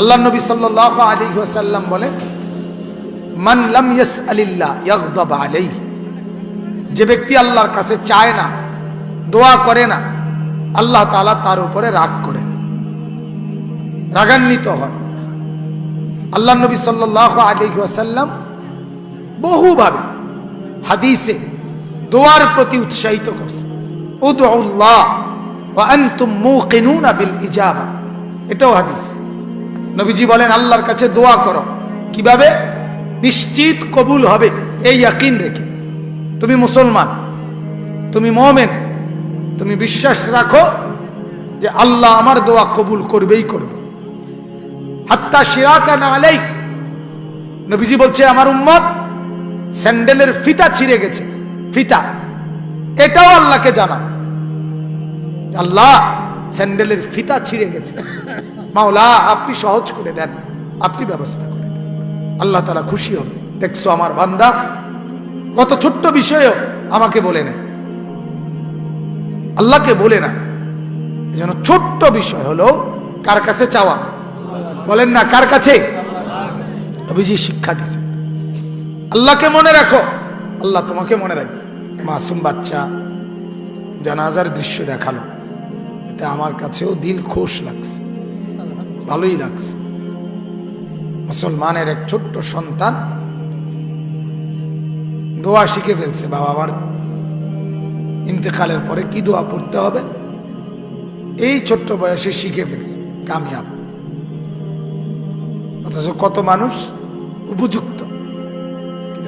আল্লাহ নবী সাল্লাহ আলী ওয়াসাল্লাম বলেন, মান লাম ইয়াস আলিল্লাহ ইয়াগদাব আলাই যে ব্যক্তি আল্লাহর কাছে চায় না, দোয়া করে না, আল্লাহ তাআলা তার উপরে রাগ করেন, রাগান্বিত হন। আল্লাহ নবী সাল্লাহ আলী ওয়াসাল্লাম বহুভাবে হাদিসে দোয়ার প্রতি উৎসাহিত করছে। উদউল্লাহ ওয়া আনতুম মুকিনুনা বিল ইজাবা। এটাও হাদিস। নবীজি বলেন, আল্লাহর কাছে দোয়া করো। কীভাবে? নিশ্চিত কবুল হবে, এই ইয়াকিন রেখে। তুমি মুসলমান, তুমি মোমেন, তুমি বিশ্বাস রাখো যে আল্লাহ আমার দোয়া কবুল করবেই করবে। হাত্তা শিরাকা না আলাই নবীজি বলছে, আমার উম্মত স্যান্ডেলের ফিতা ছিঁড়ে গেছে, ফিতা। এটাও আল্লাহকে জানা আল্লাহ স্যান্ডেলের ফিতা ছিঁড়ে গেছে। মাওলা, আপনি সহজ করে দেন। আপনি ব্যবস্থা করে দেন। আল্লাহ তারা খুশি হবে। দেখছ আমার বান্দা? কত ছোট্ট বিষয়ও আমাকে বলে নেয়। আল্লাহকে বলে না। জন্য ছোট্ট বিষয় হলো, কার কাছে চাওয়া? বলেন না, কার কাছে? নবীজি শিক্ষা দিছে আল্লাহকে মনে রাখো। আল্লাহ তোমাকে মনে রাখবে। মাসুম বাচ্চা, জানাজার দৃশ্য দেখাল। এতে আমার কাছেও দিল খোশ লাগছে। ভালোই লাগছে। মুসলমানের এক ছোট্ট সন্তান দোয়া শিখে ফেলছে বাবা আমার। ইন্তেকালের পরে কি দোয়া পড়তে হবে? এই ছোট্ট বয়সে শিখে ফেলছে, কামিয়াব। অথচ কত মানুষ উপযুক্ত।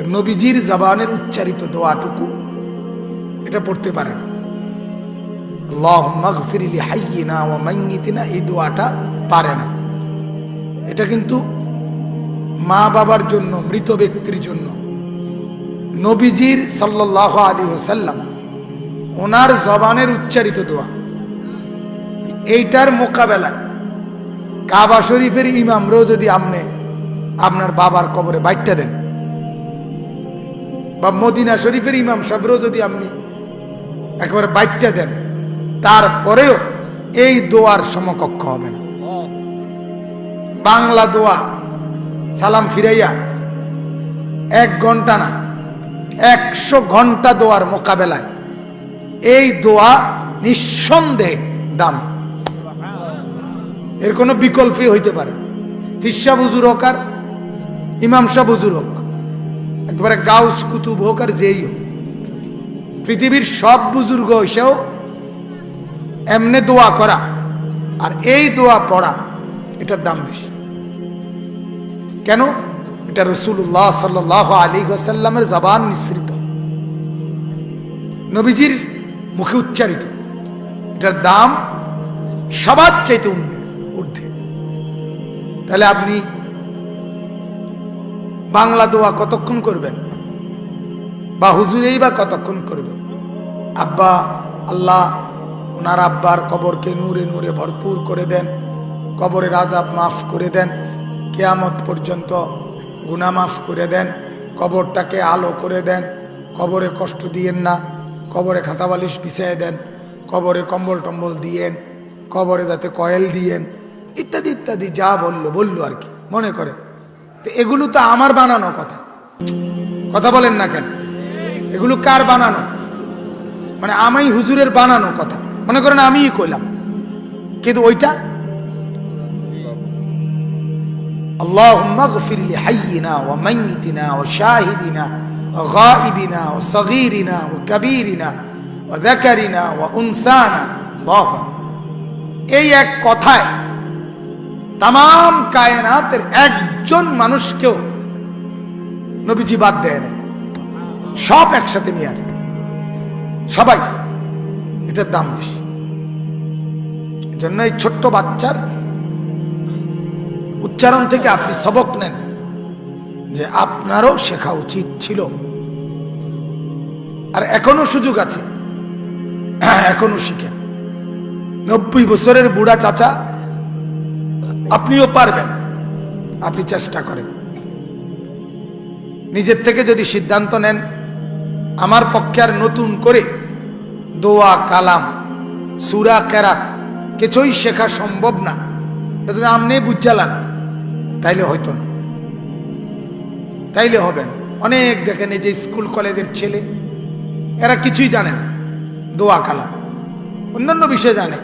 নবীজির জবানের উচ্চারিত দোয়াটুকু এটা পড়তে পারে না। হাইয়িনা ওয়া মাইয়িতিনা, এই দোয়াটা পারে না। এটা কিন্তু মা বাবার জন্য, মৃত ব্যক্তির জন্য। নবীজির সাল্লাহ আলী ওসাল্লাম ওনার জবানের উচ্চারিত দোয়া। এইটার মোকাবেলায় কাবা শরীফের ইমামরাও যদি আপনি আপনার বাবার কবরে বাইটটা দেন, বা মদিনা শরীফের ইমাম সাহেবরাও যদি আপনি একেবারে বাইটটা দেন, তারপরেও এই দোয়ার সমকক্ষ হবে না। বাংলা দোয়া, সালাম ফিরাইয়া এক ঘণ্টা না, একশো ঘণ্টা দোয়ার মোকাবেলায় এই দোয়া নিঃসন্দেহে দামি। এর কোনো বিকল্পই হইতে পারে। ফিসা বুজুর হোক আর ইমাম শাহ বুজুর হোক, একবারে গাউস কুতুব হোক আর যেই হোক, পৃথিবীর সব বুজুর্গ এসেও এমনে দোয়া করা আর এই দোয়া পড়া, এটার দাম বেশি। কেন? এটা রসুল্লাহ সাল্লাহ আলী সাল্লামের জবান মিশ্রিত নবীজির মুখে উচ্চারিত। এটার দাম সবার চাইতে ঊর্ধ্বে। তাহলে আপনি বাংলা দোয়া কতক্ষণ করবেন? বা হুজুরেই বা কতক্ষণ করবেন? আব্বা, আল্লাহ, ওনার আব্বার কবরকে নূরে নূরে ভরপুর করে দেন। কবরের আজাব মাফ করে দেন। কেয়ামত পর্যন্ত গুনা মাফ করে দেন, কবরটাকে আলো করে দেন, কবরে কষ্ট দিয়েন না, কবরে খাতা বালিশ পিছিয়ে দেন, কবরে কম্বল টম্বল দিয়েন, কবরে যাতে কয়েল দিয়েন, ইত্যাদি ইত্যাদি, যা বলল বলল আর কি, মনে করে। তো এগুলো তো আমার বানানো কথা। কথা বলেন না কেন? এগুলো কার বানানো? মানে আমি হুজুরের বানানো কথা। মনে করেন আমিই কইলাম। কিন্তু ওইটা اللهم اغفر لحينا وميتنا وشاهدنا وغائبنا وصغيرنا وكبيرنا وذكرنا وانثانا الله এই এক কথায় তাম কায়নাতের একজন মানুষকেও নবীজি বাদ দেয় না সব একসাথে নিয়ে আসে সবাই এটার দাম বেশি এজন্য এই ছোট্ট বাচ্চার উচ্চারণ থেকে আপনি সবক নেন যে আপনারও শেখা উচিত ছিল। আর এখনও সুযোগ আছে। হ্যাঁ, এখনও শিখেন। নব্বই বছরের বুড়া চাচা আপনিও পারবেন। আপনি চেষ্টা করেন। নিজের থেকে যদি সিদ্ধান্ত নেন আমার পক্ষে আর নতুন করে দোয়া কালাম সুরা কেরাত কিছুই শেখা সম্ভব না। আপনি বুঝালান তাইলে হয়তো না। তাইলে হবে না। অনেক দেখেন এই যে স্কুল কলেজের ছেলে, এরা কিছুই জানে না, দোয়া কালাম। অন্যান্য বিষয় জানে।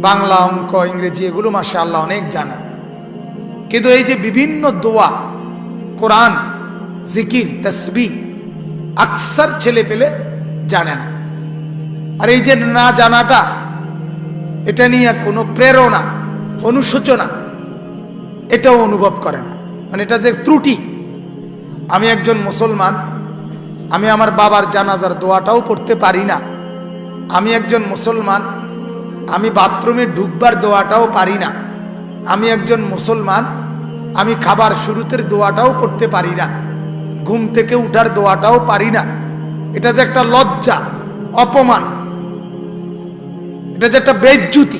বাংলা অঙ্ক, ইংরেজি এগুলো মাসা আল্লাহ অনেক জানে। কিন্তু এই যে বিভিন্ন দোয়া, কোরআন, জিকির, তসবি, আকসার ছেলে পেলে জানে না। আর এই যে না জানাটা, এটা নিয়ে কোনো প্রেরণা, অনুশোচনা এটাও অনুভব করে না। মানে এটা যে ত্রুটি। আমি একজন মুসলমান, আমি আমার বাবার জানাজার দোয়াটাও পড়তে পারি না। আমি একজন মুসলমান, আমি বাথরুমে ঢুকবার দোয়াটাও পারি না। আমি একজন মুসলমান, আমি খাবার শুরুতের দোয়াটাও করতে পারি না। ঘুম থেকে উঠার দোয়াটাও পারি না। এটা যে একটা লজ্জা, অপমান, এটা যে একটা বেজ্জুতি,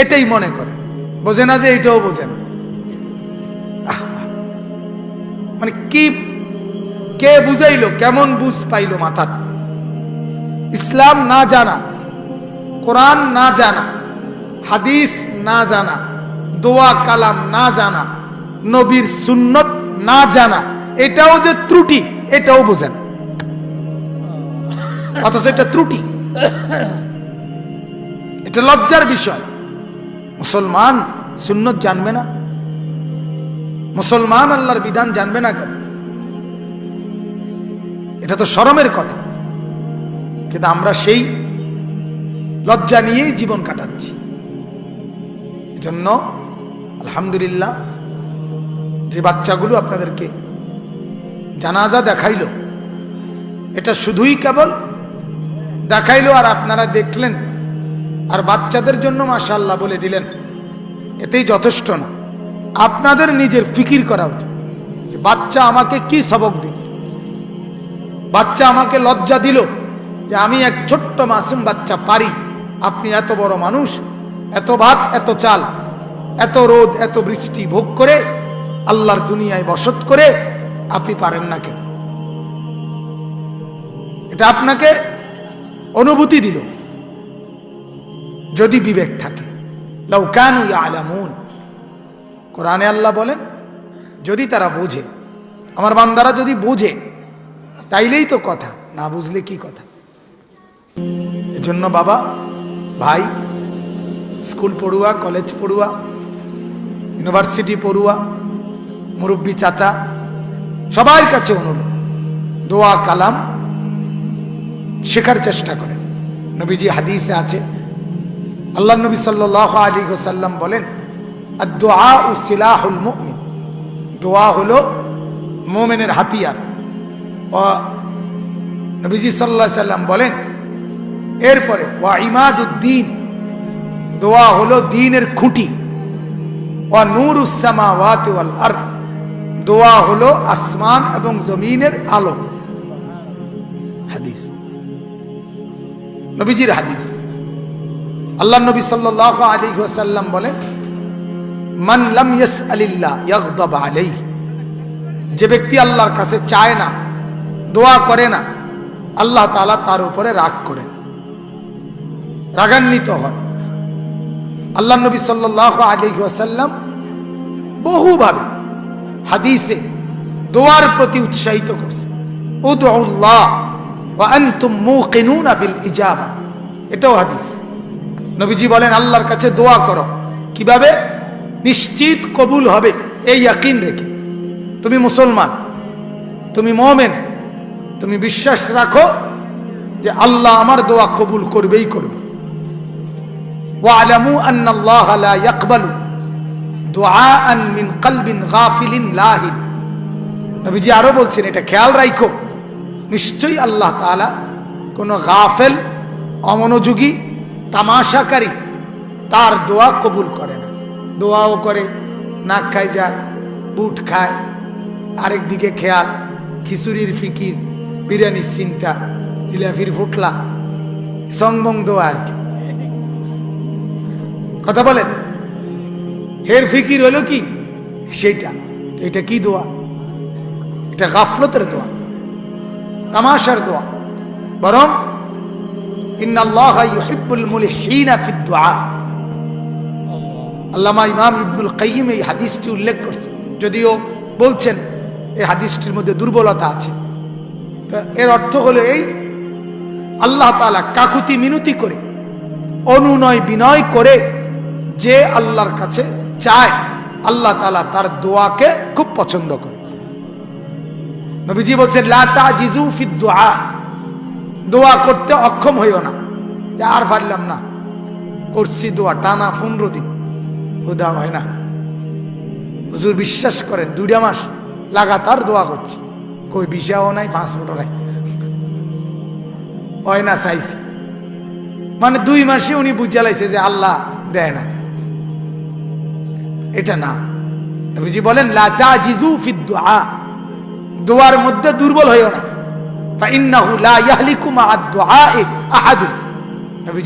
এটাই মনে করে। বোঝে না যে এটাও বোঝে না। মানে কি, কে বুঝাইলো, কেমন বুঝ পাইলো মাথার? ইসলাম না জানা, কোরআন না জানা, হাদিস না জানা, দোয়া কালাম না জানা, নবীর সুন্নত না জানা, এটাও যে ত্রুটি, এটাও বোঝে না। অথচ এটা ত্রুটি। এটা লজ্জার বিষয়। মুসলমান সুন্নত জানবে না। মুসলমান আল্লাহর বিধান জানবে না কেন এটা তো শরমের কথা। কিন্তু আমরা সেই লজ্জা নিয়েই জীবন কাটাচ্ছি। এজন্য আলহামদুলিল্লাহ যে বাচ্চাগুলো আপনাদেরকে জানাজা দেখাইল, এটা শুধুই কেবল দেখাইল আর আপনারা দেখলেন। আর বাচ্চাদের জন্য মাশাল্লাহ বলে দিলেন, এতেই যথেষ্ট না। আপনাদের নিজের ফিকির করা উচিত। বাচ্চা আমাকে কি সবক দিল? বাচ্চা আমাকে লজ্জা দিল যে আমি এক ছোট্ট মাসুম বাচ্চা পারি। আপনি এত বড় মানুষ, এত ভাত, এত চাল, এত রোদ, এত বৃষ্টি ভোগ করে আল্লাহর দুনিয়ায় বসত করে আপনি পারেন না কেন? এটা আপনাকে অনুভূতি দিল। যদি বিবেক থাকে। লাউকানু আলামুন কোরআনে আল্লাহ বলেন, যদি তারা বোঝে, আমার বান্দারা যদি বোঝে, তাইলেই তো কথা, না বুঝলে কি কথা? এজন্য বাবা, ভাই, স্কুল পড়ুয়া, কলেজ পড়ুয়া, ইউনিভার্সিটি পড়ুয়া, মুরব্বী চাচা, সবার কাছে অনুরোধ, দোয়া, কালাম শেখার চেষ্টা করেন। নবীজি হাদিসে আছে, আল্লাহ নবী সাল্লাহ আলী সাল্লাম বলেন আর দোয়া ও সিলাহুল মুমিন দোয়া হলো মোমেনের হাতিয়ার। নবীজি সাল্লাহ সাল্লাম বলেন, এরপরে, ওয়া ইমাদুদ্দিন দোয়া হলো দিনের খুঁটি। ওয়া নূর উসামা ওয়াত ওয়াল দোয়া হলো আসমান এবং জমিনের আলো। হাদিস। নবীজির হাদিস। আল্লাহ নবী সাল্লাহ আলী ওয়াসাল্লাম বলেন মান লাম ইয়াস আলিল্লাহ ইয়াগদাব আলাইহি। যে ব্যক্তি আল্লাহর কাছে চায় না, দোয়া করে না, আল্লাহ তাআলা তার উপরে রাগ করেন। রাগান্বিত হন। আল্লাহ নবী সাল্লাহ আলী ওয়াসাল্লাম বহুভাবে হাদিসে দোয়ার প্রতি উৎসাহিত করছে মুকিনুনা বিল ইজাবা। এটাও হাদিস। নবীজি বলেন, আল্লাহর কাছে দোয়া করো। কীভাবে? নিশ্চিত কবুল হবে এই ইয়াকিন রেখে। তুমি মুসলমান, তুমি মোমেন, তুমি বিশ্বাস রাখো যে আল্লাহ আমার দোয়া কবুল করবেই করবে। মিন লাহিন। আরও বলছেন, এটা খেয়াল রাখো নিশ্চয়ই আল্লাহ তাআলা কোনো গাফেল, অমনোযোগী, তামাশাকারী তার দোয়া কবুল করে না। দোয়াও করে, নাক খায় যায় বুট খায়। আরেক দিকে খেয়াল, খিচুড়ির ফিকির, বিরিয়ানির চিন্তা জিলাফির ফুটলা সংবং দোয়া আর কি। কথা বলেন? হের ফিকির হলো কি? সেইটা। তো এটা কি দোয়া? এটা গাফলতের দোয়া, তামাশার দোয়া। বরং, ইন্নাল্লাহ ইউহিব্বুল মুলহিনা ফিদ দুআ আল্লামা ইমাম ইবনুল কাইয়িম এই হাদিসটি উল্লেখ করছে। যদিও বলছেন এই হাদিসটির মধ্যে দুর্বলতা আছে। তো এর অর্থ হলো এই, আল্লাহ তালা কাকুতি মিনতি করে, অনুনয় বিনয় করে যে আল্লাহর কাছে চায়, আল্লাহ তালা তার দোয়াকে খুব পছন্দ করে। নবীজি বলছেন ফি দোয়া। করতে অক্ষম হইও না। আর পারলাম না, করছি দোয়া টানা পনেরো দিন। খোদা হয় না। হুজুর বিশ্বাস করেন, দুইটা মাস লাগাতার দোয়া করছি। কই বিষাও নাই, পাঁচ ফুটও নাই। হয় না চাইছি। মানে দুই মাসে উনি বুঝালাইছে যে আল্লাহ দেয় না। এটা না। বুঝি বলেন দোয়ার মধ্যে দুর্বল হইও না।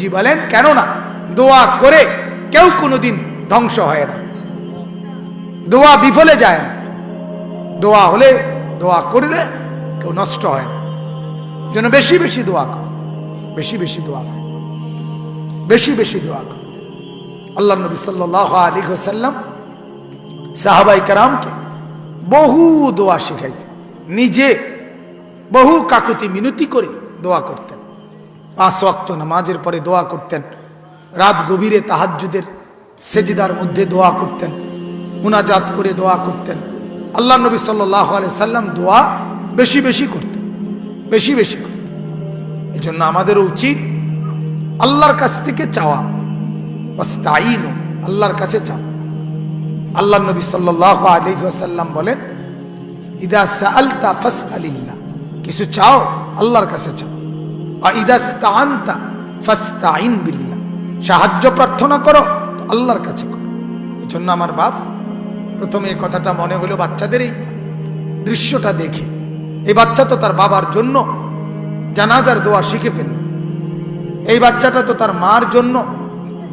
বলেন, কেননা দোয়া করে কেউ কোনোদিন ধ্বংস হয় না। দোয়া বিফলে যায় না। দোয়া হলে দোয়া করলে কেউ নষ্ট হয় না। যেন বেশি বেশি দোয়া কর। বেশি বেশি দোয়া কর। বেশি বেশি দোয়া কর। আল্লাহ নবী সাল্লাহ আলী সাল্লাম সাহাবাই কারামকে বহু দোয়া শিখাইছে। নিজে বহু কাকুতি মিনতি করে দোয়া করতেন। পাঁচ ওয়াক্ত নামাজের পরে দোয়া করতেন। রাত গভীরে তাহাজ্জুদের সেজদার মধ্যে দোয়া করতেন, মুনাজাত করে দোয়া করতেন। আল্লাহ নবী সাল্লাহ সাল্লাম দোয়া বেশি বেশি করতেন, বেশি বেশি করতেন। এই জন্য আমাদেরও উচিত আল্লাহর কাছ থেকে চাওয়া। ওয়াস্তাইন আল্লাহর কাছে চাও আল্লাহ নবী সাল্লাহ আলী সাল্লাম বলেন কিছু চাও, আল্লাহর কাছে চাও। আর ইদা ফাস্তাইন বিল্লাহ। সাহায্য প্রার্থনা করো আল্লাহর কাছে করো। এই জন্য আমার বাপ প্রথমে এই কথাটা মনে হলো বাচ্চাদের এই দৃশ্যটা দেখে। এই বাচ্চা তো তার বাবার জন্য জানাজার দোয়া শিখে ফেলল। এই বাচ্চাটা তো তার মার জন্য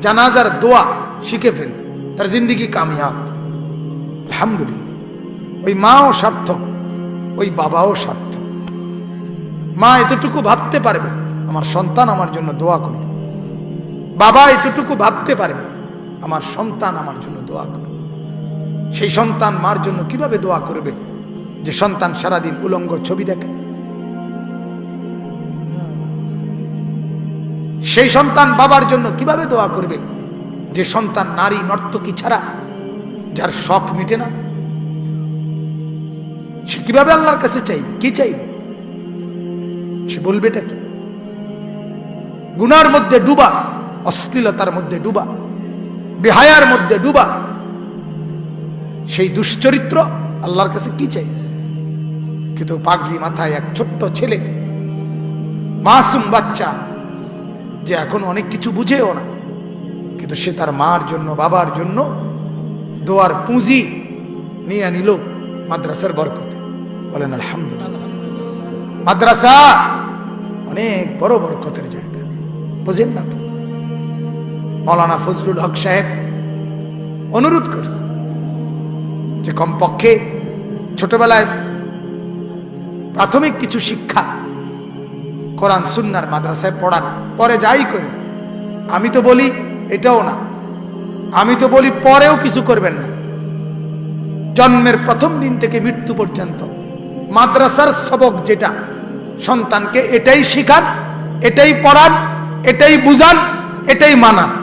জানাজার দোয়া শিখে ফেলল। তার জিন্দিগি কামিয়াব। আলহামদুলিল্লাহ। ওই মাও সার্থক, ওই বাবাও সার্থক। মা এতটুকু ভাবতে পারবে, আমার সন্তান আমার জন্য দোয়া করবে। বাবা এতটুকু ভাবতে পারবে আমার সন্তান আমার জন্য দোয়া করবে সেই সন্তান মার জন্য কীভাবে দোয়া করবে? যে সন্তান সারাদিন উলঙ্গ ছবি দেখে। সেই সন্তান বাবার জন্য কীভাবে দোয়া করবে? যে সন্তান নারী নর্তকী ছাড়া, যার শখ মিটে না। সে কীভাবে আল্লাহর কাছে চাইবে? কি চাইবে? সে বলবে এটা কি? গুনার মধ্যে ডুবা, অশ্লীলতার মধ্যে ডুবা। বেহায়ার মধ্যে ডুবা। সেই দুশ্চরিত্র আল্লাহর কাছে কি চাই? কিন্তু পাগড়ি মাথায় এক ছোট্ট ছেলে, মাসুম বাচ্চা, যে এখন অনেক কিছু বুঝেও না। কিন্তু সে তার মার জন্য, বাবার জন্য দোয়ার পুঁজি নিয়ে নিল মাদ্রাসার বরকতে। বলেন, আলহামদুলিল্লাহ। মাদ্রাসা অনেক বড় বরকতের জায়গা। বুঝেন না তো? মৌলানা ফজলুল হক সাহেব অনুরোধ করছে যে কমপক্ষে ছোটবেলায় প্রাথমিক কিছু শিক্ষা কোরআন সুন্নার মাদ্রাসায় পড়ান পরে যাই করি। আমি তো বলি এটাও না। আমি তো বলি পরেও কিছু করবেন না। জন্মের প্রথম দিন থেকে মৃত্যু পর্যন্ত মাদ্রাসার সবক যেটা, সন্তানকে এটাই শিখান, এটাই পড়ান, এটাই বুঝান, এটাই মানান।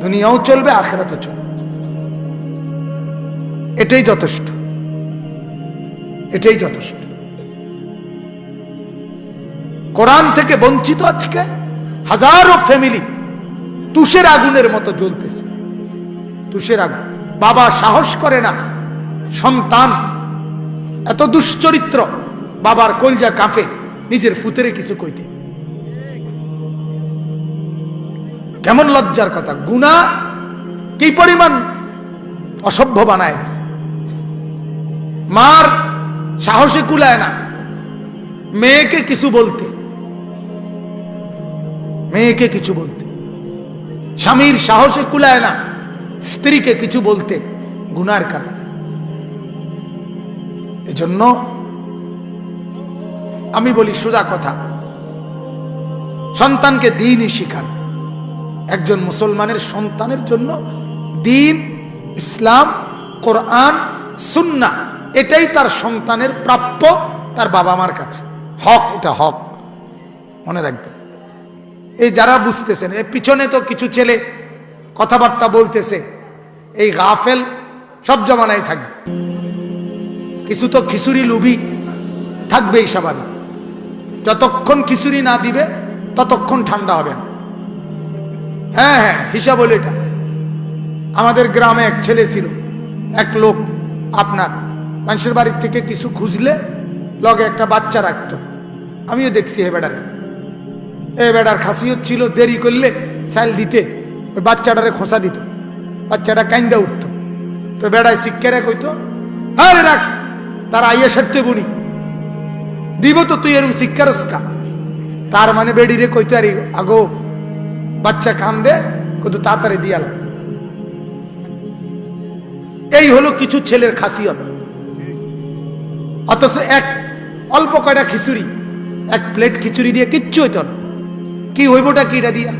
দুনিয়াও চলবে, আখেরাতও চলবে। এটাই যথেষ্ট। এটাই যথেষ্ট। কোরআন থেকে বঞ্চিত আজকে হাজারো ফ্যামিলি তুষের আগুনের মতো জ্বলতেছে। তুষের আগুন। বাবা সাহস করে না, সন্তান, এত দুশ্চরিত্র, বাবার কলজা কাঁপে, নিজের ফুতেরে কিছু কইতে। কেমন লজ্জার কথা? গুণা কি পরিমাণ অসভ্য বানায় দিছে? মার সাহসে কুলায় না। মেয়েকে কিছু বলতে। মেয়েকে কিছু বলতে। স্বামীর সাহসে কুলায় না। স্ত্রীকে কিছু বলতে গুনার কারণ। এজন্য আমি বলি সোজা কথা। সন্তানকে দিনই শিখান। একজন মুসলমানের সন্তানের জন্য দিন, ইসলাম, কোরআন সুন্না এটাই তার সন্তানের প্রাপ্য তার বাবা মার কাছে। হক, এটা হক। মনে রাখবেন। এই যারা বুঝতেছেন এর পিছনে তো কিছু ছেলে কথাবার্তা বলতেছে, এই গাফেল সব জমানায় থাকবে। কিছু তো খিচুড়ি লুবি থাকবেই স্বাভাবিক। যতক্ষণ খিচুড়ি না দিবে, ততক্ষণ ঠান্ডা হবে না। হ্যাঁ হ্যাঁ হিসাব হলো এটা। আমাদের গ্রামে এক ছেলে ছিল, এক লোক আপনার। মানুষের বাড়ির থেকে কিছু খুঁজলে লগে একটা বাচ্চা রাখতো। আমিও দেখছি এ বেড়ারে। এ বেড়ার খাসিয়ত ছিল দেরি করলে সাইল দিতে, ওই বাচ্চাটারে খোসা দিত। বাচ্চাটা কাইন্দা উঠত। তো বেড়ায় শিক্ষারে কইতো, আরে রাখ, তার আইয়া সারতে বুনি। দিব তো তুই এরকম শিক্ষারস্কা তার মানে বেড়িরে কইতে, আরি আগো বাচ্চা কান্দে কত তাড়াতাড়ি দিয়াল এই হলো কিছু ছেলের খাসিয়ত। অথচ এক অল্প কয়টা খিচুড়ি এক প্লেট খিচুড়ি দিয়ে কিচ্ছু হইতো না। কি হইবটা কি এটা দিয়া?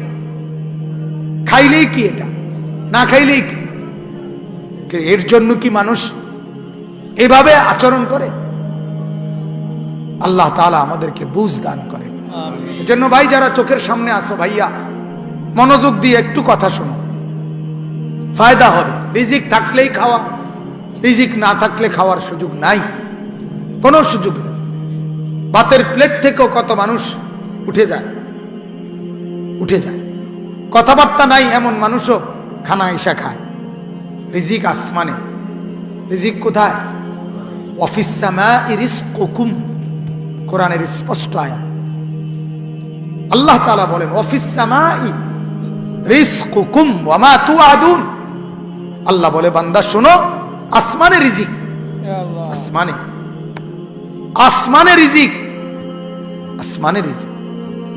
খাইলেই কি এটা? না খাইলেই কি? এর জন্য কি মানুষ এভাবে আচরণ করে? আল্লাহ তালা আমাদেরকে বুঝ দান করেন। এজন্য ভাই যারা চোখের সামনে আসো ভাইয়া মনোযোগ দিয়ে একটু কথা শোনো। ফায়দা হবে। রিজিক থাকলেই খাওয়া। রিজিক না থাকলে খাওয়ার সুযোগ নাই। কোনো সুযোগ নেই। ভাতের প্লেট থেকেও কত মানুষ উঠে যায়। উঠে যায়। কথাবার্তা নাই এমন মানুষও খানা এসা খায়। রিজিক আসমানে। রিজিক কোথায়? অফিস রিস্কুম কোরআনের স্পষ্ট আয়া আল্লাহ তাআলা বলেন, অফিস রিস্কুকুম ওয়ামা তুআদুন আল্লাহ বলে বান্দা শোনো আসমানে রিজিক আসমানে আসমানে রিজিক আসমানে রিজিক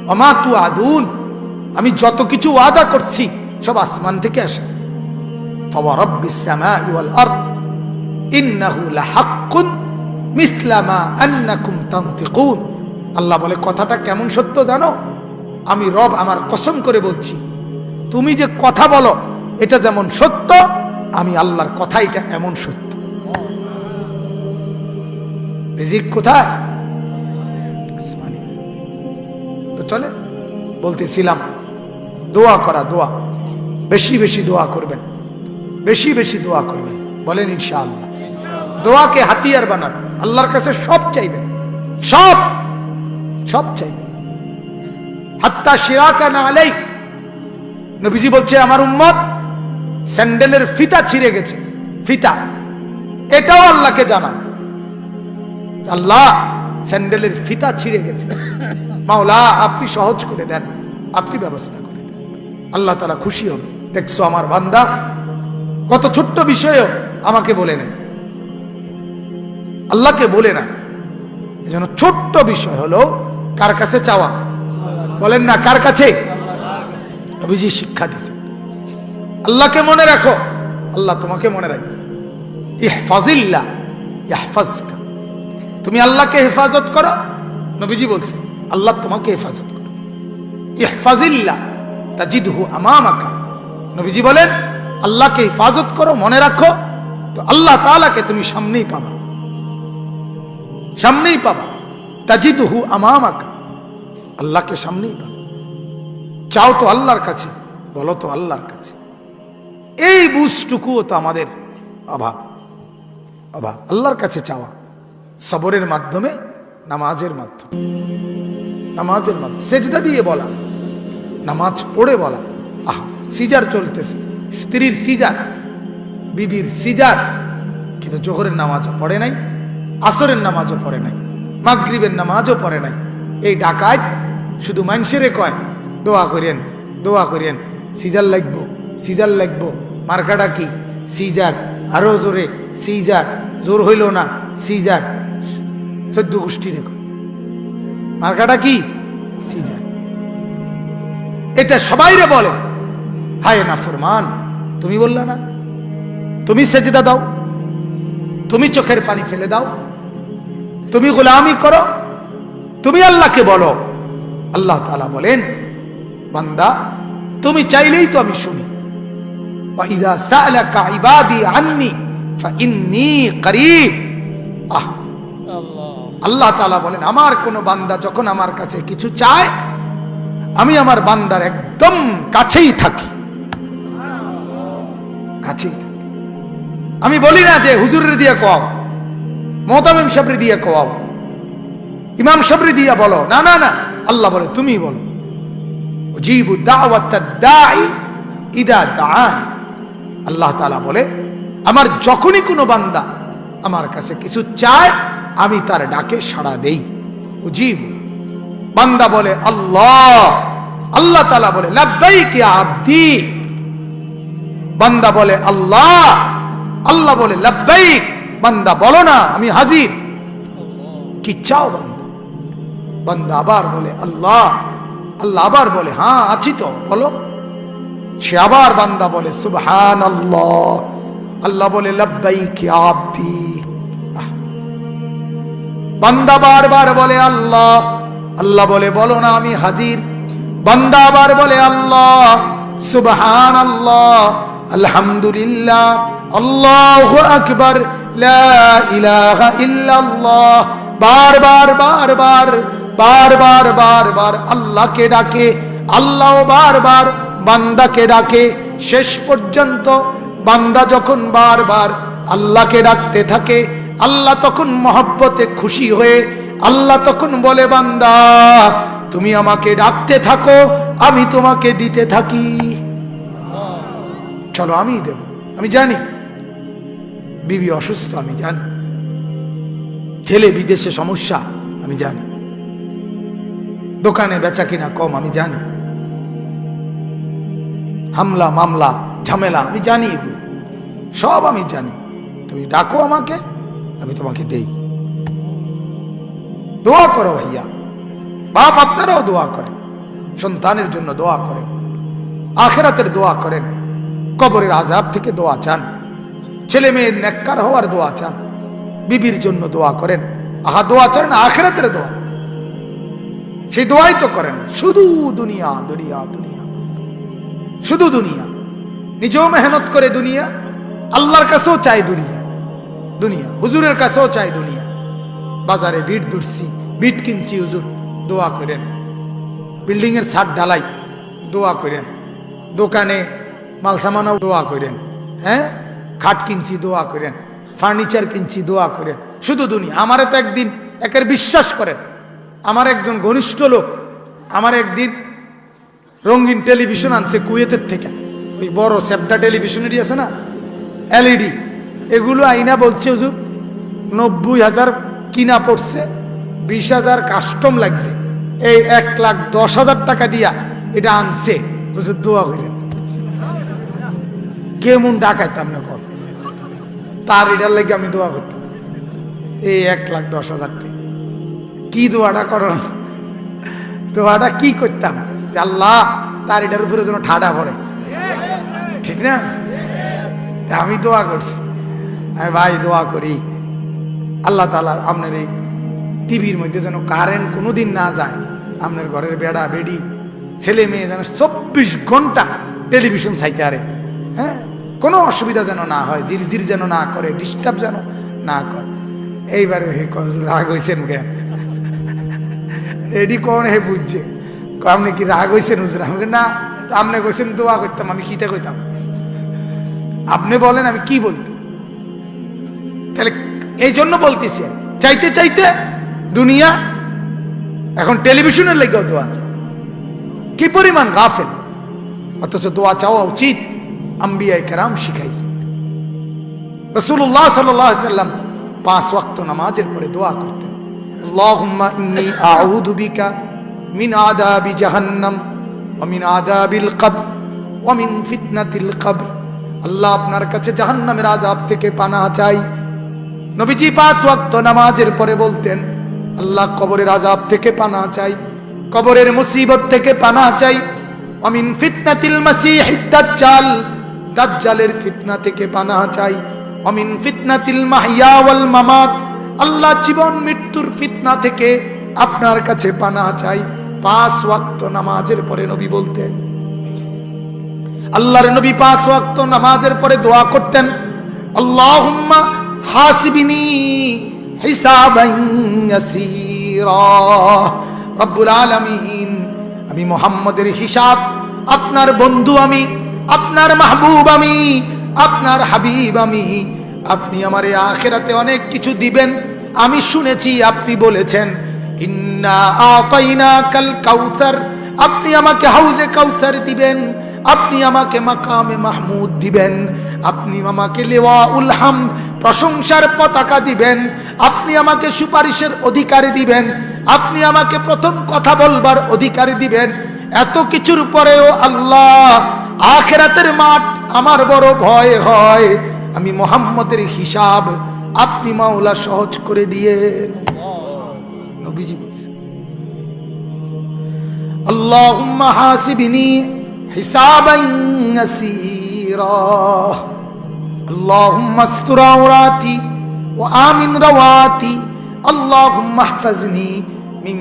ওমা তু আদুন আমি যত কিছু ওয়াদা করছি সব আসমান থেকে আসে فورب السماء والأرض إنه لحق مثل ما أنكم تنطقون আল্লাহ বলে কথাটা কেমন সত্য জানো আমি রব আমার কসম করে বলছি তুমি যে কথা বলো, এটা যেমন সত্য, আমি আল্লাহর কথা এটা এমন সত্য। রিজিক কোথায়? তো চলেন, বলতেছিলাম, দোয়া করা দোয়া। বেশি বেশি দোয়া করবেন। বেশি বেশি দোয়া করবেন। বলেন ইনশাআল্লাহ। দোয়াকে হাতিয়ার বানান। আল্লাহর কাছে সব চাইবেন। সব! সব চাইবেন। হাত্তা শিরাকা না আলাই নবীজি বলছে, আমার উম্মত স্যান্ডেলের ফিতা ছিঁড়ে গেছে। ফিতা। এটাও আল্লাহকে জানা আল্লাহ, স্যান্ডেলের ফিতা ছিঁড়ে গেছে। মাওলা, আপনি সহজ করে দেন। আপনি ব্যবস্থা করে দেন। আল্লাহ তারা খুশি হবে। দেখছ আমার বান্দা, কত ছোট্ট বিষয়ও আমাকে বলে নেয়। আল্লাহকে বলে না। এজন্য ছোট্ট বিষয় হলো, কার কাছে চাওয়া? বলেন না, কার কাছে? নবীজি শিক্ষা দিছে আল্লাহকে মনে রাখো, আল্লাহ তোমাকে মনে রাখবে। ইহফাজিল্লা, ইহফাজকা। তুমি আল্লাহকে হেফাজত করো, নবীজি বলছে, আল্লাহ তোমাকে হেফাজত করো। ইহফাজিল্লা, তাজিদহু আমামাকা। নবীজি বলেন, আল্লাহকে হেফাজত করো, মনে রাখো, তো আল্লাহ তালাকে তুমি সামনেই পাবা। সামনেই পাবা। তাজিদহু আমামাকা। আল্লাহকে সামনেই পাবা। চাও তো আল্লাহর কাছে, বলো তো আল্লাহর কাছে। এই বুঝটুকুও তো আমাদের অভাব। অভাব, আল্লাহর কাছে চাওয়া। সবরের মাধ্যমে, নামাজের মাধ্যমে। নামাজের মাধ্যমে। সেজদা দিয়ে বলা। নামাজ পড়ে বলা। আহা, সিজার চলতেছে। স্ত্রীর সিজার, বিবির সিজার। কিন্তু জোহরের নামাজও পড়ে নাই, আসরের নামাজও পড়ে নাই, মাগরিবের নামাজও পড়ে নাই। এই ডাকাত শুধু মানুষেরে কয় দোয়া করেন দোয়া করেন। সিজার লাগবো সিজার লাগবো। মার্কাটা কি? সিজার। আরও জোরে, সিজার। জোর হইল না, সিজার। চোদ্দ গোষ্ঠী রেখো মার্কাটা কি? সিজার। এটা সবাইরে বলে। হায় না ফরমান, তুমি বললা না? তুমি সেজদা দাও। তুমি চোখের পানি ফেলে দাও। তুমি গোলামি করো। তুমি আল্লাহকে বলো। আল্লাহ তালা বলেন বান্দা, তুমি চাইলেই তো আমি শুনি। আন্নি ইন্নি আল্লাহ বলেন, আমার কোনো বান্দা যখন আমার কাছে কিছু চায়, আমি আমার বান্দার একদম কাছেই থাকি। কাছেই আমি বলি না যে হুজুরের দিয়ে কোয়াও মোতামিম সাবরি দিয়ে কোয়াও, ইমাম সাবরি দিয়া বলো, না না না, আল্লাহ বলে তুমি বলো। আল্লাহ তাআলা বলে, আমার যখনই কোনো বান্দা আমার কাছে কিছু চায়, আমি তার ডাকে সাড়া দেই। উজিব। বান্দা বলে, আল্লাহ। আল্লাহ তালা বলে ইয়া আব্দি। বান্দা বলে, আল্লাহ। আল্লাহ বলে, লাব্বাইক। বান্দা বলো না, আমি হাজির। কি চাও বান্দা? বান্দা আবার বলে, আল্লাহ। আল্লাহ আবার বলে হ্যাঁ আছি তো, বলো। সে আবার বান্দা বলে সুবহান আল্লাহ আল্লাহ বলে, লাব্বাইক ইয়া আব্দি বান্দা বারবার বলে, আল্লাহ। আল্লাহ বলে, বলো না, আমি হাজির। বান্দা আবার বলে, আল্লাহ। সুবহান আল্লাহ আলহামদুলিল্লাহ। আল্লাহু আকবার। লা ইলাহা ইল্লাল্লাহ। বারবার বারবার বারবার বারবার আল্লাহকে ডাকে, আল্লাহ বারবার বান্দাকে ডাকে। শেষ পর্যন্ত বান্দা যখন বার বারবার আল্লাহকে ডাকতে থাকে, আল্লাহ তখন মহব্বতে খুশি হয়ে, আল্লাহ তখন বলে, বান্দা, তুমি আমাকে ডাকতে থাকো, আমি তোমাকে দিতে থাকি। চলো আমি দেব। আমি জানি, বিবি অসুস্থ, আমি জানি। ছেলে বিদেশে সমস্যা, আমি জানি। দোকানে বেচা কিনা কম, আমি জানি। হামলা, মামলা, ঝামেলা, আমি জানি এগুলো। সব আমি জানি। তুমি ডাকো আমাকে, আমি তোমাকে দেই। দোয়া করো ভাইয়া। বাপ আপনারাও দোয়া করেন। সন্তানের জন্য দোয়া করেন। আখেরাতের দোয়া করেন। কবরের আজাব থেকে দোয়া চান। ছেলে মেয়ের নেককার হওয়ার দোয়া চান। বিবির জন্য দোয়া করেন। আহা, দোয়া চান আখেরাতের দোয়া। সেই দোয়াই তো করেন। শুধু দুনিয়া দুনিয়া দুনিয়া। শুধু দুনিয়া। নিজেও মেহনত করে দুনিয়া। আল্লাহর কাছেও চাই দুনিয়া। দুনিয়া। হুজুরের কাছেও চাই দুনিয়া। বাজারে বিট দুটছি বিট কিনছি, হুজুর। দোয়া করেন। বিল্ডিং এর ছাদ ঢালাই, দোয়া করেন। দোকানে মাল সামানও দোয়া করেন। হ্যাঁ? খাট কিনছি, দোয়া করেন। ফার্নিচার কিনছি, দোয়া করেন। শুধু দুনিয়া। আমারে তো একদিন একের বিশ্বাস করেন। আমার একজন ঘনিষ্ঠ লোক, আমার একদিন রঙিন টেলিভিশন আনছে কুয়েতের থেকে। ওই বড় সেপটা টেলিভিশনেরই আছে না? এলইডি। এগুলো আইনা বলছে, হুজুর, নব্বই হাজার কিনা পড়ছে, বিশ হাজার কাস্টম লাগছে। এই এক লাখ দশ হাজার টাকা দিয়া এটা আনছে। হুজুর, দোয়া করেন কেমন ডাকাইতাম না কর। তার এটার লাগে আমি দোয়া করতাম। এই এক লাখ দশ হাজার টাকা। কি দোয়াটা করো? দোয়াটা কি করতাম? আল্লাহ, তার এটার উপরে যেন ঠাডা পড়ে। ঠিক না? আমি দোয়া করছি। আমি ভাই, দোয়া করি। আল্লাহ তালা আপনার এই টিভির মধ্যে যেন কারেন্ট কোনো দিন না যায়। আপনার ঘরের বেড়া, বেড়ি, ছেলে মেয়ে যেন চব্বিশ ঘণ্টা টেলিভিশন চাইতে আরে হ্যাঁ? কোনো অসুবিধা যেন না হয় জিরজির যেন না করে ডিস্টার্ব যেন না করে। এইবারে রাগ হয়েছেন কেন? এডি কোন হে বুঝছে? আপনি কি রাগ হয়েছেন হুজুর আমি বলি, না তো আপনি কইছেন দোয়া করতাম আমি কিতে কইতাম? আপনি বলেন আমি কি বলতে তাহলে এই জন্য বলতেছি চাইতে চাইতে দুনিয়া এখন টেলিভিশনের লেগেও দোয়া আছে। কি পরিমাণ গাফেল? অথচ দোয়া চাওয়া উচিত আম্বিয়াই কেরাম শিখাইছে। রসুল্লাহ সাল্লাম পাঁচ ওয়াক্ত নামাজের পরে দোয়া করতেন। আল্লাহুম্মা ইন্নী আউযু বিকা মিন আদাবি জাহান্নাম ওয়া মিন আদাবিল কবর ওয়া মিন আল্লাহ আপনার কাছে জাহান্নামের আযাব থেকে পানাহ চাই। নবীজি পাঁচ ওয়াক্ত নামাজের পরে বলতেন, আল্লাহ কবরের আজাব থেকে পানা চাই, কবরের মুসিবত থেকে পানাহ চাই। অমিন ফিতনাতিল মাসিহিদ দাজ্জাল, দাজ্জালের ফিতনা থেকে পানাহ চাই। অমিন ফিতনাতিল মাহইয়া ওয়াল মামাত আল্লাহ জীবন, মৃত্যুর ফিতনা থেকে আপনার কাছে পানা চাই। পাঁচ ওয়াক্ত নামাজের পরে নবী বলতেন। আল্লাহর নবী পাঁচ ওয়াক্ত নামাজের পরে দোয়া করতেন। আল্লাহুম্মা হাসিবিনি হিসাবান ইয়াসীরা। রব্বুল আলামিন, আমি মোহাম্মদের হিসাব, আপনার বন্ধু আমি, আপনার মাহবুব আমি, আপনার হাবিব আমি আপনি আমার এই আখেরাতে অনেক কিছু দিবেন। আমি শুনেছি আপনি বলেছেন, ইন্না আতাইনা কাল কাউসার। আপনি আমাকে হাউজে কাউসার দিবেন, আপনি আমাকে মাকামে মাহমুদ দিবেন, আপনি আমাকে লেওয়া উলহাম প্রশংসার পতাকা দিবেন, আপনি আমাকে সুপারিশের অধিকারী দিবেন, আপনি আমাকে প্রথম কথা বলবার অধিকারী দিবেন। এত কিছুর পরেও আল্লাহ আখেরাতের মাঠ আমার বড় ভয় হয়। আমি মোহাম্মদের হিসাব আপনি মাওলা সহজ করে দিয়ে নবীজি আল্লাহুম্মা হাসিবিনি হিসাবান ইয়াসীরা। আল্লাহুম্মা আস্তুর আমিন রাওয়াতি। আল্লাহুম্মা ইহফাজনি মিন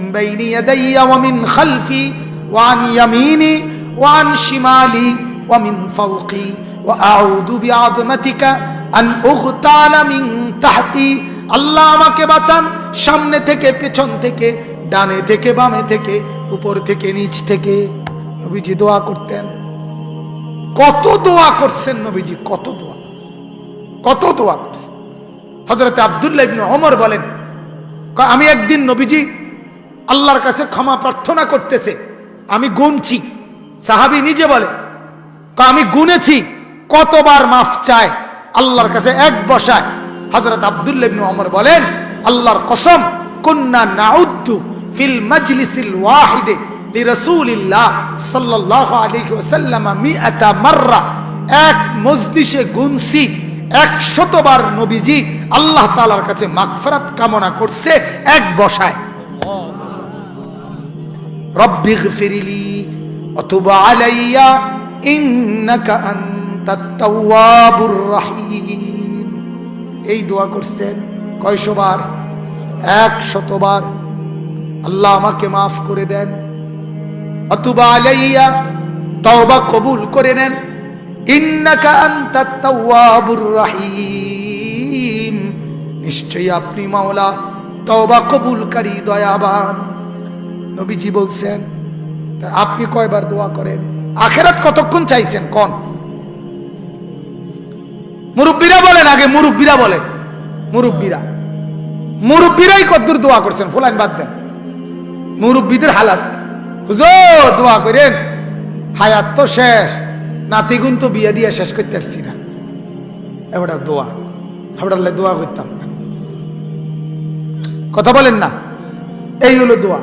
মিন খালফি ওয়া আন ইয়ামিনি ওয়া আন শিমালি ওয়া وأعوذ بعظمتك أن أغتال من تحتي আল্লাহ আমাকে বাঁচান সামনে থেকে পেছন থেকে ডানে থেকে বামে থেকে উপর থেকে নিচ থেকে নবীজি দোয়া করতেন কত দোয়া করছেন নবীজি কত দোয়া কত দোয়া করছেন হজরত আবদুল্লাহ ইবনে ওমর বলেন কয়, আমি একদিন নবীজি আল্লাহর কাছে ক্ষমা প্রার্থনা করতেছে আমি গুনছি সাহাবি নিজে বলে কয়, আমি গুনেছি কতবার মাফ চায়? আল্লাহর কাছে এক বসায়। হজরত আবদুল্লাহ ইবনে ওমর বলেন, আল্লাহর কসম, কুন্না নাউদ্দু ফিল মাজলিসিল ওয়াহিদে লিরাসূলিল্লাহ সাল্লাল্লাহু আলাইহি ওয়াসাল্লাম মিআতা মাররা। এক মজলিসে গুনছি একশতবার নবীজি আল্লাহ তাআলার কাছে মাগফিরাত কামনা করছে, এক বসায়। রব্বি গফিরলি অতুবা আলাইয়া ইন্নাকা আনতাত তাওয়াবুর রহিম। এই দোয়া করছেন কয়শবার এক শতবার আল্লাহ আমাকে মাফ করে দেন। অতুবা আলাইয়া তওবা কবুল করে নেন। ইন্নাকা আনতাত নিশ্চয়ই আপনি মাওলা তওবা কবুলকারী, দয়াবান। নবীজি বলছেন আপনি কয়বার দোয়া করেন? আখেরাত কতক্ষণ চাইছেন? কোন? মুরব্বীরা বলেন, আগে মুরব্বীরা বলেন। মুরব্বীরা। মুরব্বীরাই কদ্দুর দোয়া করছেন, ফুলাইন বাদ দেন। মুরব্বীদের হালাত। হুজুর, দোয়া করেন। হায়াত তো শেষ, নাতিগুন তো বিয়ে দিয়ে শেষ করতে পারছি না। এবার দোয়া। এবার দোয়া করতাম। কথা বলেন না। এই হলো দোয়া।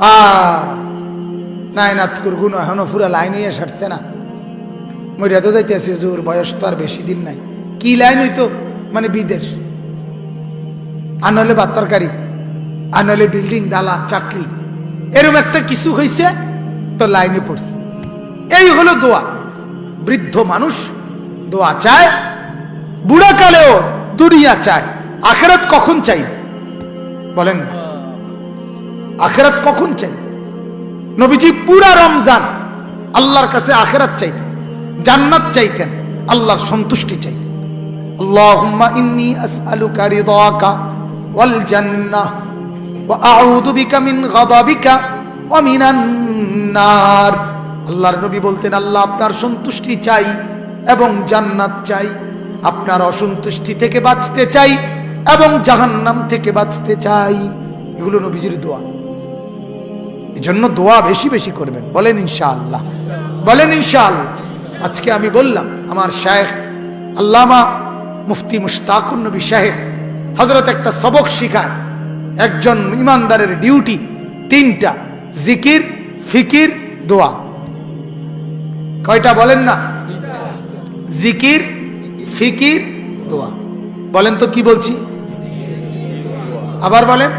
আ নাই নাত করগুন এখনও পুরা লাইন হইয়া সারছে না। মরিয়া যাইতে আছি, হুজুর, বয়স তো আর বেশি দিন নাই। কি লাইন হইতো? মানে বিদেশ। আনলে ভাত তরকারি আনলে বিল্ডিং দালা চাকরি। এরকম একটা কিছু হয়েছে তো লাইনে পড়ছে। এই হলো দোয়া। বৃদ্ধ মানুষ দোয়া চায়, বুড়া কালেও দুনিয়া চায়। আখেরাত কখন চাইবে? বলেন না। আখেরাত কখন চাইবে? নবীজি পুরা রমজান আল্লাহর কাছে আখেরাত চাইতেন। জান্নাত চাইতেন, আল্লাহর সন্তুষ্টি চাইতেন। আল্লাহুম্মা ইন্নি আসআলুকা রিদাকা ওয়াল জান্নাহ ওয়া আউযু বিকা মিন গাদাবিকা ওয়া মিনান নার। আল্লাহর নবী বলতেন, আল্লাহ আপনার সন্তুষ্টি চাই এবং জান্নাত চাই, আপনার অসন্তুষ্টি থেকে বাঁচতে চাই এবং জাহান্নাম থেকে বাঁচতে চাই। এগুলো নবীজির দোয়া। এজন্য দোয়া বেশি বেশি করবেন। বলেন ইনশাআল্লাহ। বলেন ইনশাআল্লাহ। আজকে আমি বললাম, আমার শায়েখ আল্লামা মুফতি মুশতাকুর নবী সাহেব হজরত একটা সবক শিখায়, একজন ইমানদারের ডিউটি, তিনটা, জিকির, ফিকির, দোয়া। কয়টা বলেন না? জিকির, ফিকির, দোয়া। বলেন তো কি বলছি? আবার বলেন।